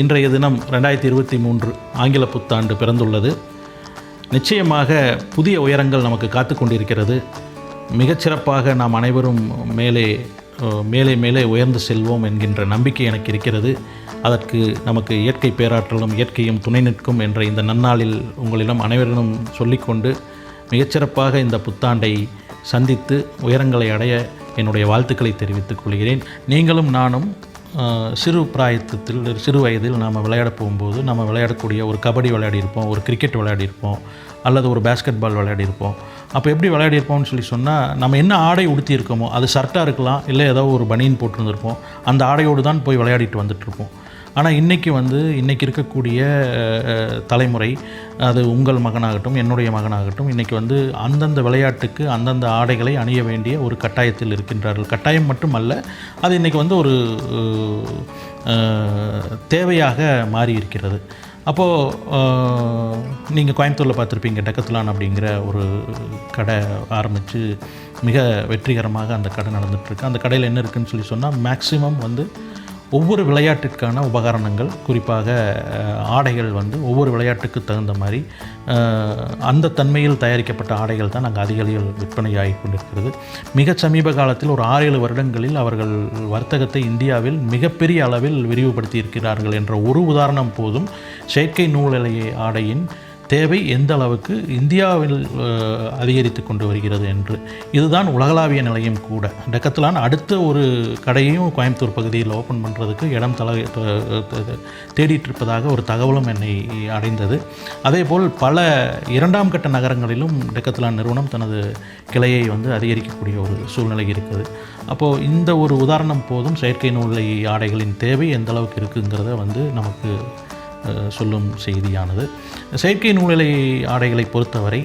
இன்றைய தினம் ரெண்டாயிரத்தி இருபத்தி மூன்று ஆங்கில புத்தாண்டு பிறந்துள்ளது. நிச்சயமாக புதிய உயரங்கள் நமக்கு காத்து கொண்டிருக்கிறது. மிகச்சிறப்பாக நாம் அனைவரும் மேலே மேலே மேலே உயர்ந்து செல்வோம் என்கின்ற நம்பிக்கை எனக்கு இருக்கிறது. அதற்கு நமக்கு இயற்கை பேராற்றலும் இயற்கையும் துணை நிற்கும் என்ற இந்த நன்னாளில் உங்களிடம் அனைவரிடம் சொல்லிக்கொண்டு மிகச்சிறப்பாக இந்த புத்தாண்டை சந்தித்து உயரங்களை அடைய என்னுடைய வாழ்த்துக்களை தெரிவித்துக் கொள்கிறேன். நீங்களும் நானும் சிறு பிராயத்தத்தில் சிறு வயதில் நாம் விளையாட போகும்போது நம்ம விளையாடக்கூடிய ஒரு கபடி விளையாடியிருப்போம் ஒரு கிரிக்கெட் விளையாடியிருப்போம் அல்லது ஒரு பேஸ்கெட் பால் விளையாடியிருப்போம். அப்போ எப்படி விளையாடியிருப்போம்னு சொல்லி சொன்னால் நம்ம என்ன ஆடை உடுத்தியிருக்கோமோ அது ஷர்ட்டாக இருக்கலாம் இல்லை ஏதோ ஒரு பனியன் போட்டிருந்திருப்போம் அந்த ஆடையோடு தான் போய் விளையாடிட்டு வந்துட்டுருப்போம் ஆனால் இன்றைக்கி வந்து இன்றைக்கி இருக்கக்கூடிய தலைமுறை அது உங்கள் மகனாகட்டும் என்னுடைய மகனாகட்டும் இன்றைக்கி வந்து அந்தந்த விளையாட்டுக்கு அந்தந்த ஆடைகளை அணிய வேண்டிய ஒரு கட்டாயத்தில் இருக்கின்றார்கள். கட்டாயம் மட்டுமல்ல அது இன்றைக்கி வந்து ஒரு தேவையாக மாறி இருக்கிறது அப்போது நீங்கள் கோயம்புத்தூரில் பார்த்துருப்பீங்க டக்கத்துலான் அப்படிங்கிற ஒரு கடை ஆரம்பித்து மிக வெற்றிகரமாக அந்த கடை நடந்துகிட்ருக்கு அந்த கடையில் என்ன இருக்குதுன்னு சொல்லி சொன்னால் மேக்ஸிமம் வந்து ஒவ்வொரு விளையாட்டிற்கான உபகரணங்கள் குறிப்பாக ஆடைகள் வந்து ஒவ்வொரு விளையாட்டுக்கு தகுந்த மாதிரி அந்த தன்மையில் தயாரிக்கப்பட்ட ஆடைகள் தான் அங்கே அதிக அளவில் விற்பனையாகி கொண்டிருக்கிறது. மிக சமீப காலத்தில் ஒரு ஆறு ஏழு வருடங்களில் அவர்கள் வர்த்தகத்தை இந்தியாவில் மிகப்பெரிய அளவில் விரிவுபடுத்தி இருக்கிறார்கள் என்ற ஒரு உதாரணம் போதும் செயற்கை நூலிலை ஆடையின் தேவை எந்த அளவுக்கு இந்தியாவில் அதிகரித்து கொண்டு வருகிறது என்று. இதுதான் உலகளாவிய நிலையும் கூட. டெக்கத்திலான் அடுத்த ஒரு கடையையும் கோயம்புத்தூர் பகுதியில் ஓப்பன் பண்ணுறதுக்கு இடம் தல த- இருப்பதாக ஒரு தகவலும் என்னை அடைந்தது. அதேபோல் பல இரண்டாம் கட்ட நகரங்களிலும் டெக்கத்திலான் நிறுவனம் தனது கிளையை வந்து அதிகரிக்கக்கூடிய ஒரு சூழ்நிலை இருக்குது. அப்போது இந்த ஒரு உதாரணம் போதும் செயற்கை நூலை ஆடைகளின் தேவை எந்த அளவுக்கு இருக்குங்கிறத வந்து நமக்கு சொல்லும் செய்தியானது. செயற்கை நூலிலை ஆடைகளை பொறுத்தவரை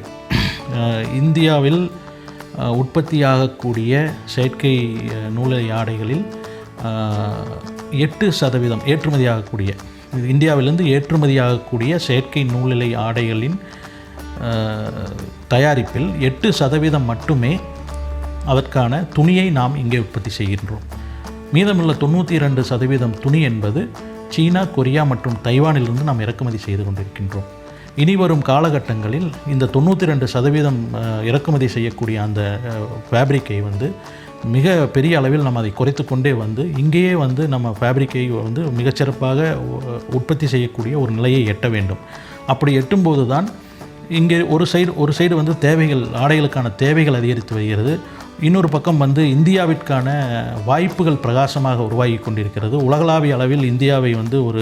இந்தியாவில் உற்பத்தியாகக்கூடிய செயற்கை நூலை நூலிலை ஆடைகளில் எட்டு சதவீதம் ஏற்றுமதியாகக்கூடிய இது இந்தியாவிலிருந்து ஏற்றுமதியாகக்கூடிய செயற்கை நூலிலை ஆடைகளின் தயாரிப்பில் எட்டு சதவீதம் மட்டுமே அதற்கான துணியை நாம் இங்கே உற்பத்தி செய்கின்றோம். மீதமுள்ள தொண்ணூற்றி இரண்டு சதவீதம் துணி என்பது சீனா கொரியா மற்றும் தைவானிலிருந்து நாம் இறக்குமதி செய்து கொண்டிருக்கின்றோம். இனி வரும் காலகட்டங்களில் இந்த தொண்ணூற்றி ரெண்டு சதவீதம் இறக்குமதி செய்யக்கூடிய அந்த ஃபேப்ரிக்கை வந்து மிக பெரிய அளவில் நம்ம அதை குறைத்து கொண்டே வந்து இங்கேயே வந்து நம்ம ஃபேப்ரிக்கை வந்து மிகச்சிறப்பாக உற்பத்தி செய்யக்கூடிய ஒரு நிலையை எட்ட வேண்டும். அப்படி எட்டும்போது தான் இங்கே ஒரு சைடு ஒரு சைடு வந்து தேவைகள் ஆடைகளுக்கான தேவைகள் அதிகரித்து வருகிறது. இன்னொரு பக்கம் வந்து இந்தியாவிற்கான வாய்ப்புகள் பிரகாசமாக உருவாகி கொண்டிருக்கிறது. உலகளாவிய அளவில் இந்தியாவை வந்து ஒரு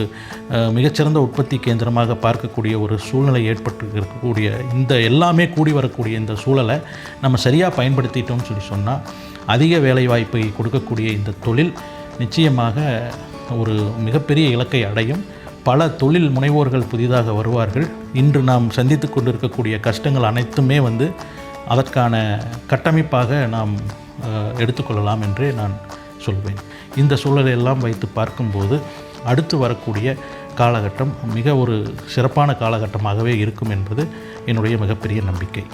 மிகச்சிறந்த உற்பத்தி கேந்திரமாக பார்க்கக்கூடிய ஒரு சூழ்நிலை ஏற்பட்டு இருக்கக்கூடிய இந்த எல்லாமே கூடி வரக்கூடிய இந்த சூழலை நம்ம சரியாக பயன்படுத்திட்டோம்னு சொல்லி சொன்னால் அதிக வேலைவாய்ப்பை கொடுக்கக்கூடிய இந்த தொழில் நிச்சயமாக ஒரு மிகப்பெரிய இலக்கை அடையும். பல தொழில் முனைவோர்கள் புதிதாக வருவார்கள். இன்று நாம் சந்தித்து கொண்டிருக்கக்கூடிய கஷ்டங்கள் அனைத்துமே வந்து அதற்கான கட்டமைப்பாக நாம் எடுத்துக்கொள்ளலாம் என்றே நான் சொல்வேன். இந்த சூழலையெல்லாம் வைத்து பார்க்கும்போது அடுத்து வரக்கூடிய காலகட்டம் மிக ஒரு சிறப்பான காலகட்டமாகவே இருக்கும் என்பது என்னுடைய மிகப்பெரிய நம்பிக்கை.